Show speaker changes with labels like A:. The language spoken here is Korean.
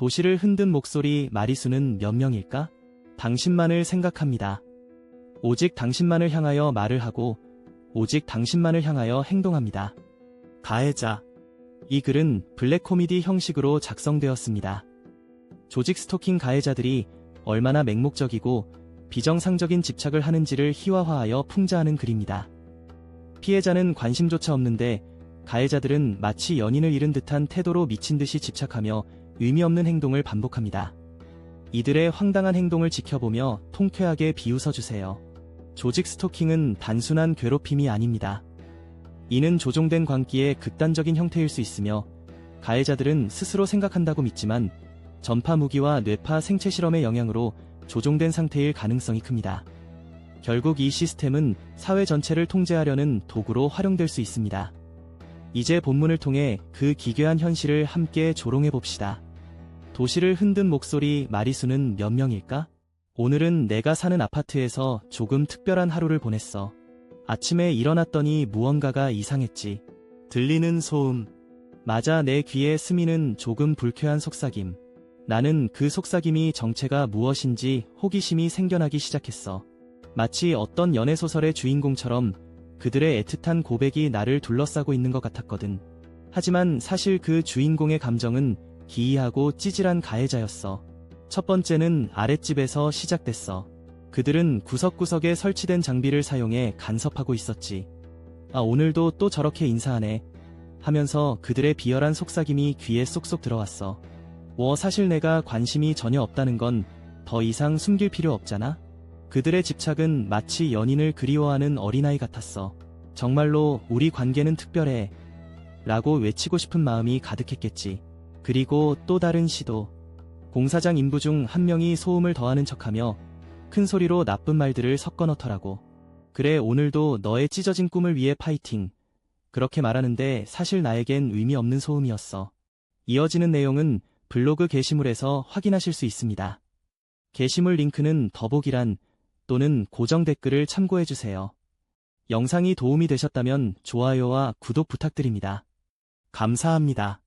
A: 도시를 흔든 목소리 마리수는 몇 명일까? 당신만을 생각합니다. 오직 당신만을 향하여 말을 하고 오직 당신만을 향하여 행동합니다. 가해자. 이 글은 블랙 코미디 형식으로 작성되었습니다. 조직 스토킹 가해자들이 얼마나 맹목적이고 비정상적인 집착을 하는지를 희화화하여 풍자하는 글입니다. 피해자는 관심조차 없는데 가해자들은 마치 연인을 잃은 듯한 태도로 미친 듯이 집착하며 의미 없는 행동을 반복합니다. 이들의 황당한 행동을 지켜보며 통쾌하게 비웃어 주세요. 조직 스토킹은 단순한 괴롭힘이 아닙니다. 이는 조종된 광기의 극단적인 형태일 수 있으며 가해자들은 스스로 생각한다고 믿지만 전파 무기와 뇌파 생체 실험의 영향으로 조종된 상태일 가능성이 큽니다. 결국 이 시스템은 사회 전체를 통제하려는 도구로 활용될 수 있습니다. 이제 본문을 통해 그 기괴한 현실을 함께 조롱해 봅시다. 도시를 흔든 목소리 마리수는 몇 명일까? 오늘은 내가 사는 아파트에서 조금 특별한 하루를 보냈어. 아침에 일어났더니 무언가가 이상했지. 들리는 소음. 맞아 내 귀에 스미는 조금 불쾌한 속삭임. 나는 그 속삭임이 정체가 무엇인지 호기심이 생겨나기 시작했어. 마치 어떤 연애소설의 주인공처럼 그들의 애틋한 고백이 나를 둘러싸고 있는 것 같았거든. 하지만 사실 그 주인공의 감정은 기이하고 찌질한 가해자였어. 첫 번째는 아랫집에서 시작됐어. 그들은 구석구석에 설치된 장비를 사용해 간섭하고 있었지. 아, 오늘도 또 저렇게 인사하네. 하면서 그들의 비열한 속삭임이 귀에 쏙쏙 들어왔어. 뭐 사실 내가 관심이 전혀 없다는 건 더 이상 숨길 필요 없잖아? 그들의 집착은 마치 연인을 그리워하는 어린아이 같았어. 정말로 우리 관계는 특별해. 라고 외치고 싶은 마음이 가득했겠지. 그리고 또 다른 시도. 공사장 인부 중 한 명이 소음을 더하는 척하며 큰 소리로 나쁜 말들을 섞어 넣더라고. 그래 오늘도 너의 찢어진 꿈을 위해 파이팅. 그렇게 말하는데 사실 나에겐 의미 없는 소음이었어. 이어지는 내용은 블로그 게시물에서 확인하실 수 있습니다. 게시물 링크는 더보기란 또는 고정 댓글을 참고해주세요. 영상이 도움이 되셨다면 좋아요와 구독 부탁드립니다. 감사합니다.